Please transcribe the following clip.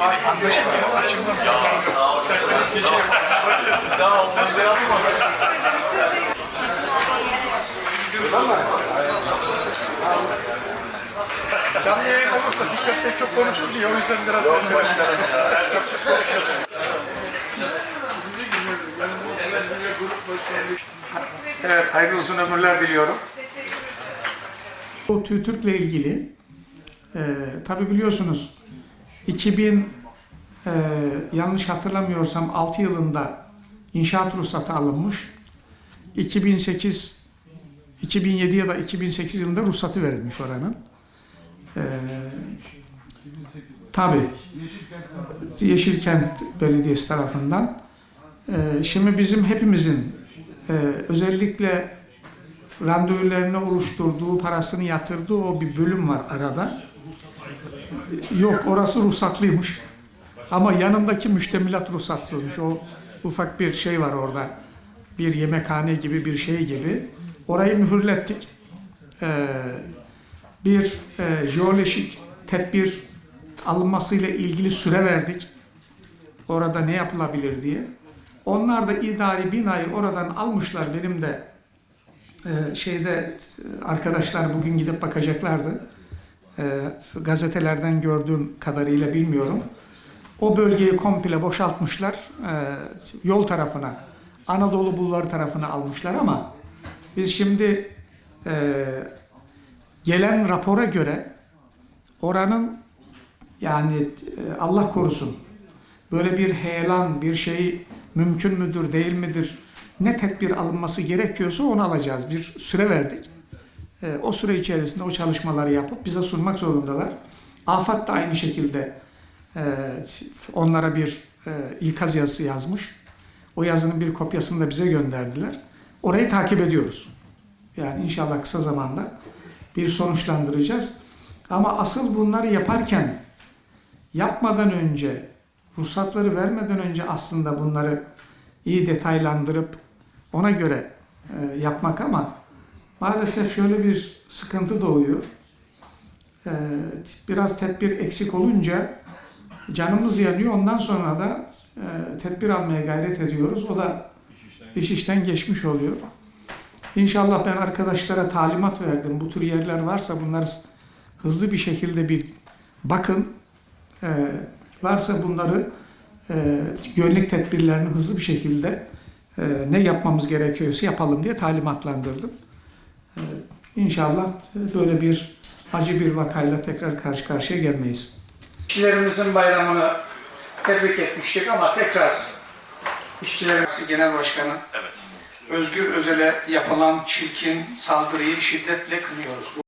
Açılmaz. İsterseniz geçelim. Canlı yayın olursa Fikret Bey çok konuşur diye o yüzden biraz Evet, hayırlı uzun ömürler diliyorum. Bu TÜTÜRK'le ilgili e, tabi biliyorsunuz 2000 e, yanlış hatırlamıyorsam 6 yılında inşaat ruhsatı alınmış. 2008 2007 ya da 2008 yılında ruhsatı verilmiş oranın. E, tabi Yeşilkent Belediyesi tarafından. E, şimdi bizim hepimizin e, özellikle randevularını oluşturduğu, parasını yatırdığı o bir bölüm var arada. Yok orası ruhsatlıymış. Ama yanındaki müştemilat ruhsatsızmış. O ufak bir şey var orada. Bir yemekhane gibi bir şey gibi. Orayı mühürlettik. Ee, bir e, jeolojik tedbir alınmasıyla ilgili süre verdik. Orada ne yapılabilir diye. Onlar da idari binayı oradan almışlar. Benim de ee, şeyde e, arkadaşlar bugün gidip bakacaklardı. Ee, gazetelerden gördüğüm kadarıyla bilmiyorum. O bölgeyi komple boşaltmışlar. Ee, yol tarafına, Anadolu Bulvarı tarafına almışlar ama biz şimdi e, gelen rapora göre oranın yani e, Allah korusun böyle bir heyelan bir şey mümkün müdür değil midir ne tedbir alınması gerekiyorsa onu alacağız. Bir süre verdik. E, o süre içerisinde o çalışmaları yapıp bize sunmak zorundalar. AFAD da aynı şekilde e, onlara bir e, ikaz yazısı yazmış. O yazının bir kopyasını da bize gönderdiler. Orayı takip ediyoruz. Yani inşallah kısa zamanda bir sonuçlandıracağız. Ama asıl bunları yaparken yapmadan önce, ruhsatları vermeden önce aslında bunları iyi detaylandırıp ona göre e, yapmak ama maalesef şöyle bir sıkıntı doğuyor. E, biraz tedbir eksik olunca canımız yanıyor. Ondan sonra da e, tedbir almaya gayret ediyoruz. O da iş işten geçmiş oluyor. İnşallah ben arkadaşlara talimat verdim. Bu tür yerler varsa bunları hızlı bir şekilde bir bakın. E, varsa bunları e, güvenlik tedbirlerini hızlı bir şekilde e, ne yapmamız gerekiyorsa yapalım diye talimatlandırdım. İnşallah böyle bir acı bir vakayla tekrar karşı karşıya gelmeyiz. İşçilerimizin bayramını tebrik etmiştik ama tekrar İşçilerimiz Genel Başkanı Özgür Özel'e yapılan çirkin saldırıyı şiddetle kınıyoruz.